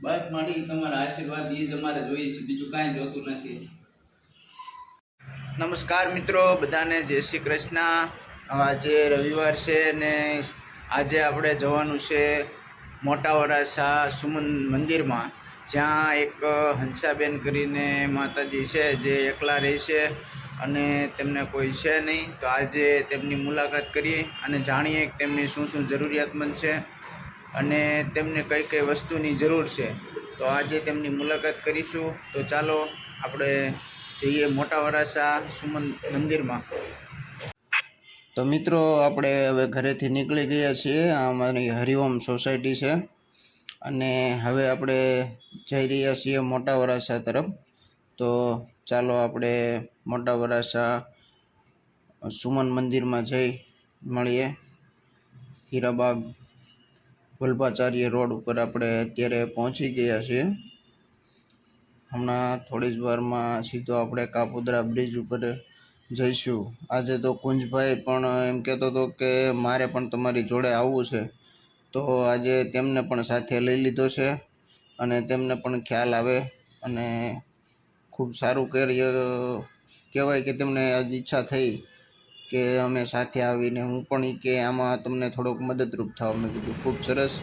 બસ મારી તમારા આશીર્વાદ એ જ અમારે જોઈએ છે બીજું કાંઈ જોતું નથી. નમસ્કાર મિત્રો બધાને જય શ્રી કૃષ્ણ. આજે રવિવાર છે ને આજે આપણે જવાનું છે મોટા વરાસા સુમન મંદિરમાં જ્યાં એક હંસાબેન કરીને માતાજી છે જે એકલા રહે છે. અને તેમને કોઈ છે નહીં, તો આજે તેમની મુલાકાત કરીએ અને જાણીએ કે તેમની શું શું જરૂરિયાતમંદ છે અને તેમને કઈ કઈ વસ્તુની જરૂર છે. તો આજે તેમની મુલાકાત કરીશું. તો ચાલો આપણે જઈએ મોટા વરાસા સુમન મંદિરમાં. તો મિત્રો, આપણે હવે ઘરેથી નીકળી ગયા છીએ. અમારી હરિઓમ સોસાયટી છે. અને હવે આપણે જઈ રહ્યા છીએ મોટા વરાસા તરફ. તો ચાલો આપણે મોટા વરાસા સુમન મંદિરમાં જઈ મળીએ. હીરાબાગ વલ્ભાચાર્ય રોડ ઉપર આપણે અત્યારે પહોંચી ગયા છીએ. હમણાં થોડી જ વારમાં સીધો આપણે કાપોદ્રા બ્રિજ ઉપર જઈશું. આજે તો કુંજભાઈ પણ એમ કહેતો હતો કે મારે પણ તમારી જોડે આવવું છે. તો આજે તેમને પણ સાથે લઈ લીધો છે અને તેમને પણ ખ્યાલ આવે અને ખૂબ સારું કાર્ય કહેવાય કે તેમને આજ ઈચ્છા થઈ કે અમે સાથે આવીને હું પણ એ કે આમાં તમને થોડોક મદદરૂપ થાવ. મેં કીધું, ખૂબ સરસ.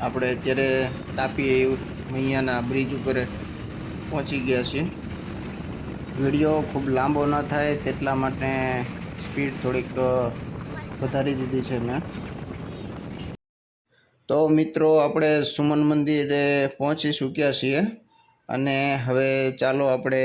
આપણે અત્યારે તાપી મૈયાના બ્રિજ ઉપર પહોંચી ગયા છીએ. વીડિયો ખૂબ લાંબો ન થાય, તેટલા માટે સ્પીડ થોડીક વધારી દીધી છે મેં. તો મિત્રો, આપણે સુમન મંદિરે પહોંચી ચૂક્યા છીએ? અને હવે ચાલો આપણે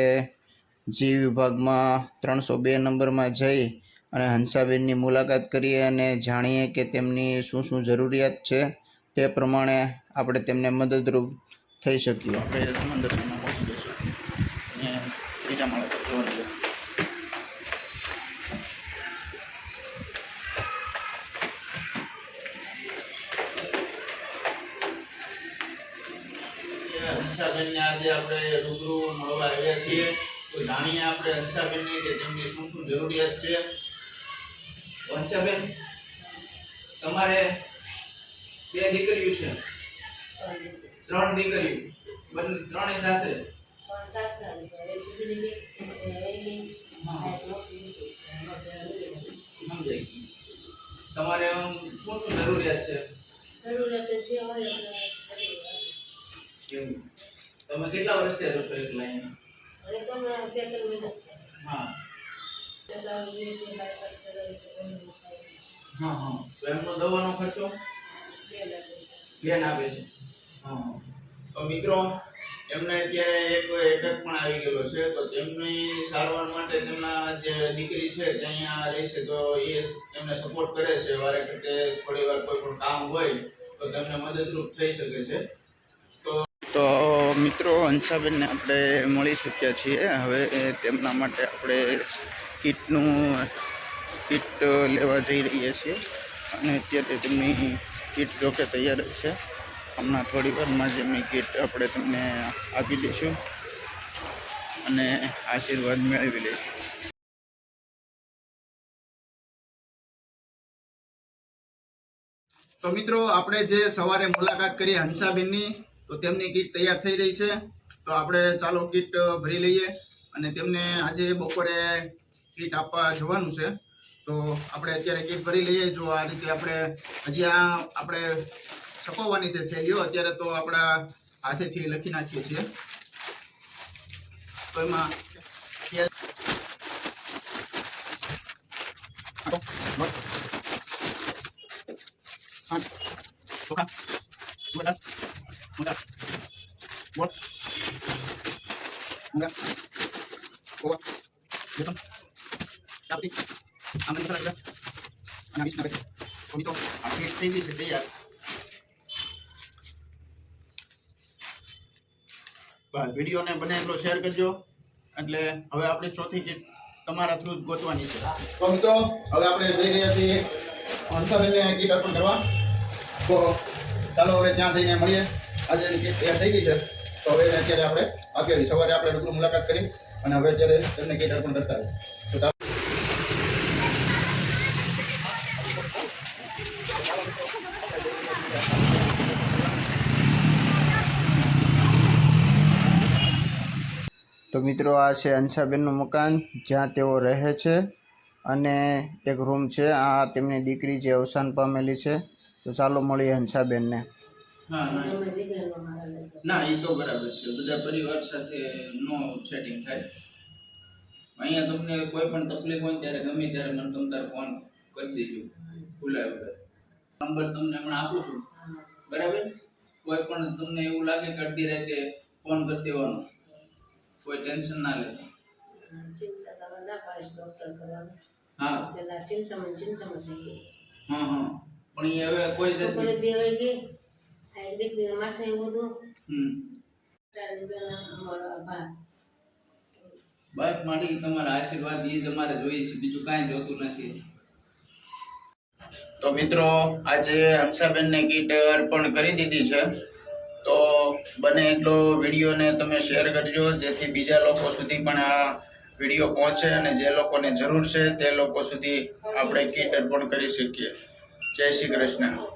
જી વિભાગમાં ત્રણસો બે નંબરમાં જઈ અને હંસાબેનની મુલાકાત કરીએ અને જાણીએ કે તેમની શું શું જરૂરિયાત છે તે પ્રમાણે આપણે તેમને મદદરૂપ થઈ શકીએ. આપણે સુમન દર્શનમાં પહોંચી જઈશું. ત્રીજા માળા જવાનું છે. આજે આપણે રૂબરૂ મળવા આવ્યા છીએ. તો જાણીએ આપણે અંશાબેનને કે તેમની શું શું જરૂરિયાત છે. અંશાબેન તમારે બે દીકરીઓ છે. ત્રણ દીકરીઓ. બંને ત્રણે સાસે તમારે શું શું જરૂરિયાત છે? જરૂરિયાત છે હોય એવું. તમે કેટલા વર્ષથી રહો છો એક લાઈન હવે તો હમણાં બે ત્રણ મહિના હા. હા હા. તો એમનો દવાનો ખર્ચો? બેન આપે છે. હા. તો મિત્રો એમને અત્યારે એક એટેક પણ આવી ગયેલો છે તો તેમની સારવાર માટે તેમના જે દીકરી છે તે અહીંયા રહે છે તો એ એમને સપોર્ટ કરે છે વારે ઘટે થોડી વાર કોઈ પણ કામ હોય તો તેમને મદદરૂપ થઈ શકે છે. મિત્રો, હંસાબેનને આપણે મળી ચૂક્યા છીએ. હવે તેમના માટે આપણે કીટનું, કીટ લેવા જઈ રહ્યા છીએ. અને અત્યારે તેમની કીટ જોકે તૈયાર છે. હમણાં થોડી વારમાં જ એમની કીટ આપણે તમને આપી દઈશું. અને આશીર્વાદ મેળવી લઈશું. તો મિત્રો, આપણે જે સવારે મુલાકાત કરી હંસાબેનની તો તેમની કીટ તૈયાર થઈ રહી છે. તો આપણે ચાલો કીટ ભરી લઈએ અને તેમને આજે બપોરે કીટ આપવા જવાનું છે. તો આપણે અત્યારે કીટ ભરી લઈએ. જો આ રીતે આપણે હજી આ આપણે છપાવવાની છે થેલીઓ, અત્યારે તો આપણા હાથેથી લખી નાખીએ છીએ. તો એમાં મુંગા બોલ enggak. ઓવા besok. Tapi, aman નાખે તો મિત્રો આ કીટ થઈ ગઈ છે તૈયાર બસ વિડીયોને બને એટલો શેર કરજો એટલે હવે આપણે ચોથી કીટ તમારા થ્રુ જ ગોતવાની છે તો મિત્રો હવે આપણે જઈ રહ્યા છીએ હંસાબેનને કીટ અર્પણ કરવા તો ચાલો હવે ત્યાં જઈને મળીએ આજે એની તૈયાર થઈ ગઈ છે. તો હવે અત્યારે આપણે આગળ સવારે આપણે રૂબરૂ મુલાકાત કરી અને હવે અત્યારે તેમને કેટ અર્પણ કરતા હોય. તો તો મિત્રો, આ છે અંશાબેનનું મકાન. જ્યાં તેઓ રહે છે અને એક રૂમ છે. આ તેમની દીકરી જે અવસાન પામેલી છે. તો ચાલો મળીએ અંશાબેનને ના. એ તો બરાબર છે. બધા પરિવાર સાથે નો સેટિંગ થાય. અહીંયા તમને કોઈ પણ તકલીફ હોય ત્યારે ગમે ત્યારે મને તમે તારે ફોન કરી દેજો. ખુલ્લા વગર. નંબર તમને હમણાં આપું છું. બરાબર? કોઈ પણ તમને એવું લાગે કે અડધી રાતે ફોન કરી દેવાનો. કોઈ ટેન્શન ના લેતા ચિંતા તમે ના પાડીશ ડોક્ટર કરવાનું. હા. પેલા ચિંતામાં ચિંતામાં થઈ ગઈ. હા હા. પણ એ હવે કોઈ છોકરી બે બેવાઈ ગઈ આ એક દીકરીને માથે એવું બધું. હમ. ત્યારે જણા અમારો આભાર. બસ માડી તમારા આશીર્વાદ એ જ અમારે જોઈએ છે. બીજું કાંઈ જોતું નથી. તો મિત્રો આજે હંસાબેનને કીટ અર્પણ કરી દીધી છે. તો બને એટલો વિડીયોને તમે શેર કરજો જેથી બીજા લોકો સુધી પણ આ વીડિયો પહોંચે અને જે લોકોને જરૂર છે તે લોકો સુધી આપણે કીટ અર્પણ કરી શકીએ. જય શ્રી કૃષ્ણ.